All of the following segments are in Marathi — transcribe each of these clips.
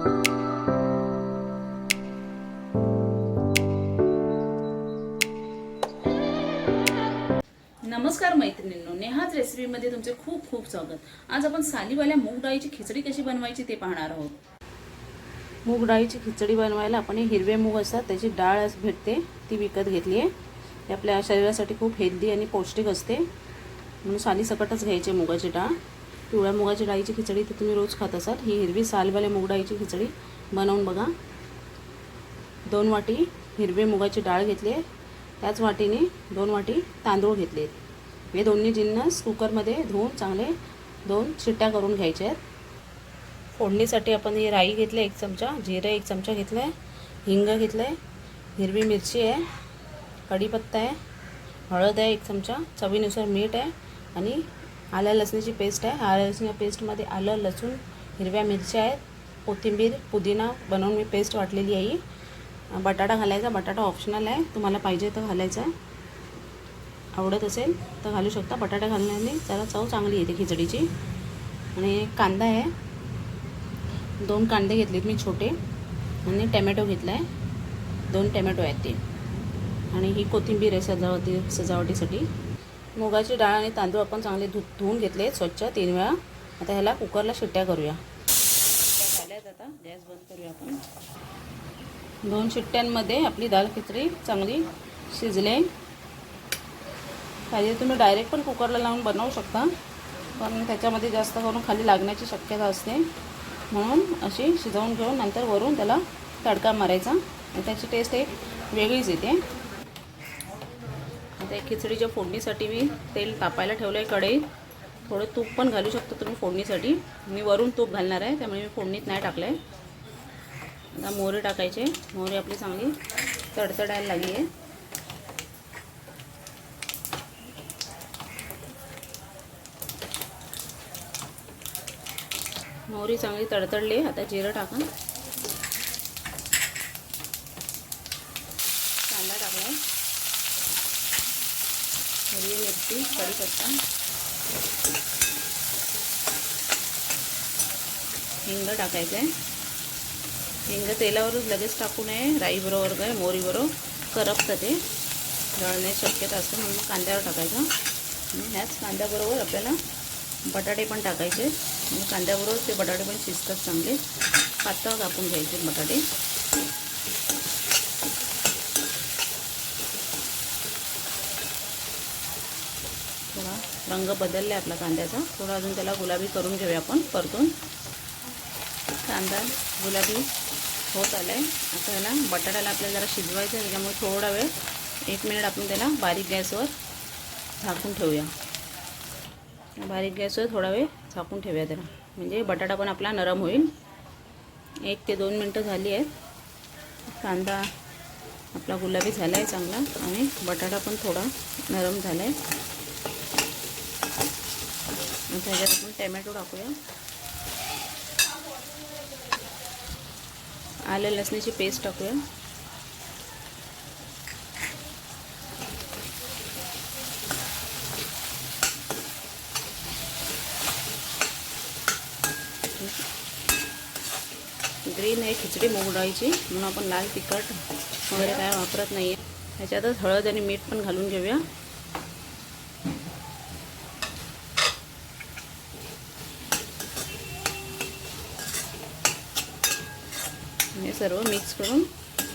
नमस्कार मैत्रिणींनो नेहाच रेसिपीमध्ये तुमचे खूप खूप स्वागत. आज आपण सालीवाल्या मूग डाळीची खिचडी कशी बनवायची ते पाहणार आहोत. मूग डाळीची खिचडी बनवायला आपण हे हिरवे मूग असतात त्याची डाळ भेटते ती विकत घेतली आहे. ती आपल्या शरीरासाठी खूप हेल्दी आणि पौष्टिक असते. म्हणून साली सकटच घ्यायची मुगाची डाळ. पिवळ्या मुगाची डाळीची खिचडी तर तुम्ही रोज खात असाल. ही हिरवी सालवाल्या मूग डाळीची खिचडी बनवून बघा. दोन वाटी हिरवे मुगाची डाळ घेतली आहे. त्याच वाटीने दोन वाटी तांदूळ घेतले आहेत. हे दोन्ही जिन्नस कुकरमध्ये धुवून चांगले दोन शिट्ट्या करून घ्यायचे आहेत. फोडणीसाठी आपण ही राई घेतली एक चमचा जिरं एक चमचा घेतलं आहे हिंग घेतलं आहे हिरवी मिरची आहे कढीपत्ता आहे हळद आहे एक चमचा चवीनुसार मीठ आहे आणि आलं लसणीची पेस्ट आहे. आलं लसणीच्या पेस्टमध्ये आलं लसूण हिरव्या मिरच्या आहेत कोथिंबीर पुदिना बनवून मी पेस्ट वाटलेली आहे ही. बटाटा घालायचा बटाटा ऑप्शनल आहे. तुम्हाला पाहिजे तर घालायचा आहे. आवडत असेल तर घालू शकता. बटाटा घालण्याने जरा चव चांगली येते खिचडीची. आणि कांदा आहे. दोन कांदे घेतलेत मी छोटे. आणि टमॅटो घेतला आहे. दोन टमॅटो आहेत ते. आणि ही कोथिंबीर आहे सजावटी सजावटीसाठी. मुगाची डाळ आणि तांदूळ आपण चांगले धु धुवून घेतले स्वच्छ तीन वेळा. आता ह्याला कुकरला शिट्ट्या करूया. झाल्यात आता गॅस बंद करूया आपण. दोन शिट्ट्यांमध्ये आपली दाल खिचडी चांगली शिजले. पाहिजे तुम्ही डायरेक्ट पण कुकरला लावून बनवू शकता पण त्याच्यामध्ये जास्त करून खाली लागण्याची शक्यता असते. म्हणून अशी शिजवून घेऊन नंतर वरून त्याला तडका मारायचा. आणि त्याची टेस्ट एक वेगळीच येते. आता एक खिचडीच्या फोडणीसाठी मी तेल तापायला ठेवलं आहे कढईत थोडं तूप पण घालू शकता तुम्ही फोडणीसाठी. मी वरून तूप घालणार आहे त्यामुळे मी फोडणीत नाही टाकलं आहे आता मोहरी टाकायचे. मोहरी आपली चांगली तडतडायला लागली आहे. मोहरी चांगली तडतडली आहे. आता जिरं टाका. कांदा टाकला हिरवी मिरची कढीपत्ता. हिंग टाकायचं आहे हिंग तेलावरच लगेच टाकू नये राईबरोबर काय मोरीबरोबर. करपतं ते. जळण्याची शक्यता असते म्हणून मग कांद्यावर टाकायचं. ह्याच कांद्याबरोबर आपल्याला बटाटे पण टाकायचे. आणि कांद्याबरोबर ते बटाटे पण शिजतात चांगले. पातळ कापून घ्यायचे बटाटे. थोडा रंग बदलला आहे आपला कांद्याचा. थोडा अजून त्याला गुलाबी करून घेऊया आपण परतून. कांदा गुलाबी होत आला आहे आता ह्याला बटाट्याला आपल्याला जरा शिजवायचं आहे त्याच्यामुळे थोडा वेळ एक मिनिट आपण त्याला बारीक गॅसवर झाकून ठेवूया. बारीक गॅसवर थोडा वेळ झाकून ठेवूया त्याला. म्हणजे बटाटा पण आपला नरम होईल. एक ते दोन मिनटं झाली आहेत. कांदा आपला गुलाबी झाला आहे चांगला आणि बटाटा पण थोडा नरम झाला आहे त्याच्यात आपण टॅमॅटो टाकूया. आलं लसणीची पेस्ट टाकूया. ग्रीन आहे खिचडी मूग डाळीची म्हणून आपण लाल तिखट वगैरे काय वापरत नाही आहे ह्याच्यातच हळद आणि मीठ पण घालून घेऊया हे सर्व मिक्स करून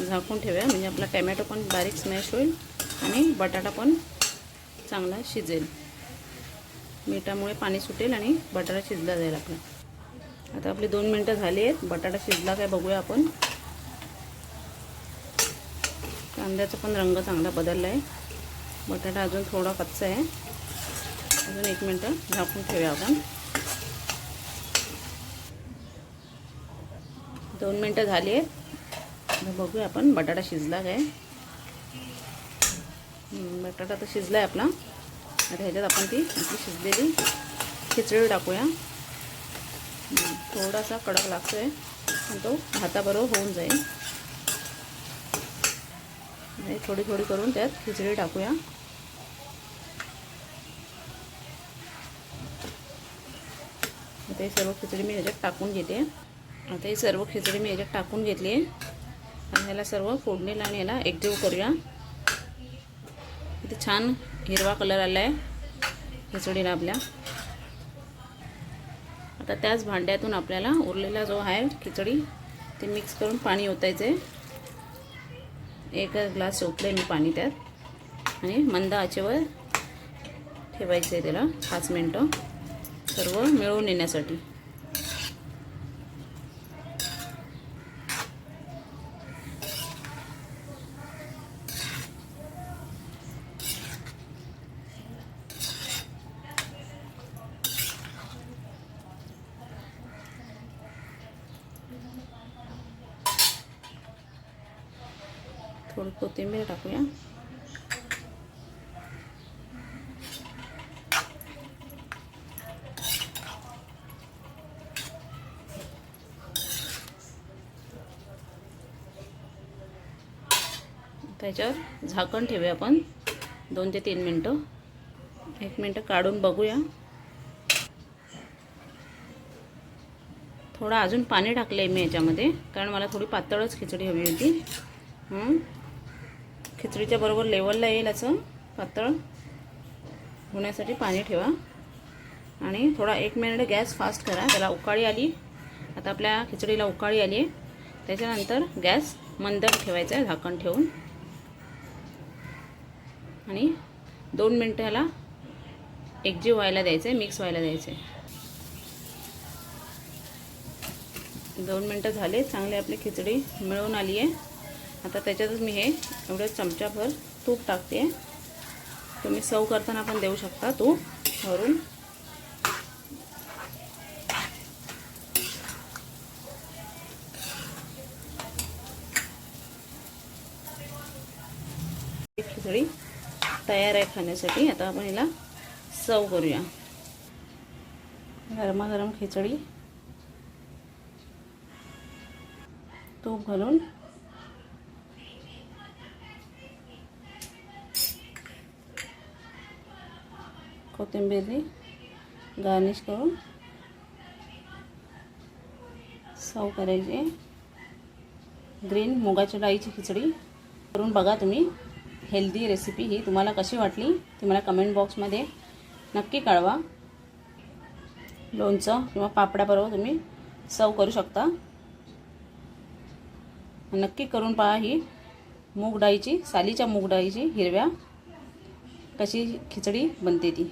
झाकून ठेवूया. म्हणजे आपला टॅमॅटो पण बारीक स्मॅश होईल आणि बटाटा पण चांगला शिजेल. मिठामुळे पाणी सुटेल आणि बटाटा शिजला जाईल आपला. आता आपली दोन मिनटं झाली आहेत. बटाटा शिजला काय बघूया आपण. कांद्याचा पण रंग चांगला बदलला आहे. बटाटा अजून थोडा कच्चा आहे. अजून एक मिनटं झाकून ठेवूया आपण. दोन मिनटं आता बघूया आपण, बटाटा शिजला काय? बटाटा तर शिजला आहे आपला. आता ह्याच्यात आपण ती आपली खिचडी टाकूया. थोडासा कडक लागतो पण तो भाताबरोबर होऊन जाईल. थोडी थोडी करून त्यात खिचडी टाकूया. ते सर्व खिचडी मी ह्याच्यात टाकून घेते. आता ही सर्व खिचडी मी याच्यात टाकून घेतली आहे. आणि ह्याला सर्व फोडणीला आणि याला एकजीव करूया. इथे छान हिरवा कलर आला आहे खिचडीला आपल्या. आता त्याच भांड्यातून आपल्याला उरलेला जो आहे खिचडी ते मिक्स करून पाणी ओतायचं आहे एक ग्लास ओतलं मी पाणी त्यात. आणि मंद आचेवर ठेवायचं आहे त्याला पाच मिनटं. सर्व मिळवून येण्यासाठी. थोडी कोथिंबीर टाकूया. त्याच्यावर झाकण ठेवूया आपण. दोन ते तीन मिनटं. एक मिनटं काढून बघूया. थोडं अजून पाणी टाकलं आहे मी याच्यामध्ये कारण मला थोडी पातळच खिचडी हवी होती. खिचडीच्या बरोबर लेवलला येईल असं पातळ. होण्यासाठी पाणी ठेवा. आणि थोडा एक मिनिट गॅस फास्ट करा. त्याला उकाळी आली. आता आपल्या खिचडीला उकाळी आली. आहे त्याच्यानंतर गॅस मंद ठेवायचा आहे झाकण ठेवून. आणि दोन मिनटं ह्याला एकजीव व्हायला द्यायचं आहे मिक्स व्हायला द्यायचं आहे दोन मिनटं झाले चांगली आपली खिचडी मिळून आली आहे आता त्याच्यातच मी हे एवढं चमचाभर तूप टाकते. तुम्ही सव करताना पण देऊ शकता तूप भरून. खिचडी तयार आहे खाण्यासाठी. आता आपण हिला सव करूया. गरमागरम खिचडी. तूप घालून कोथिंबीरनी गार्निश करून सर्व करायची ग्रीन मुगाच्या डाळीची खिचडी करून बघा तुम्ही हेल्दी रेसिपी ही तुम्हाला कशी वाटली ती मला कमेंट बॉक्समध्ये नक्की कळवा लोणचं किंवा पापड्याबरोबर तुम्ही सर्व करू शकता नक्की करून पहा ही मूग डाळीची सालीच्या मूग डाळीची हिरव्या कशी खिचडी बनते ती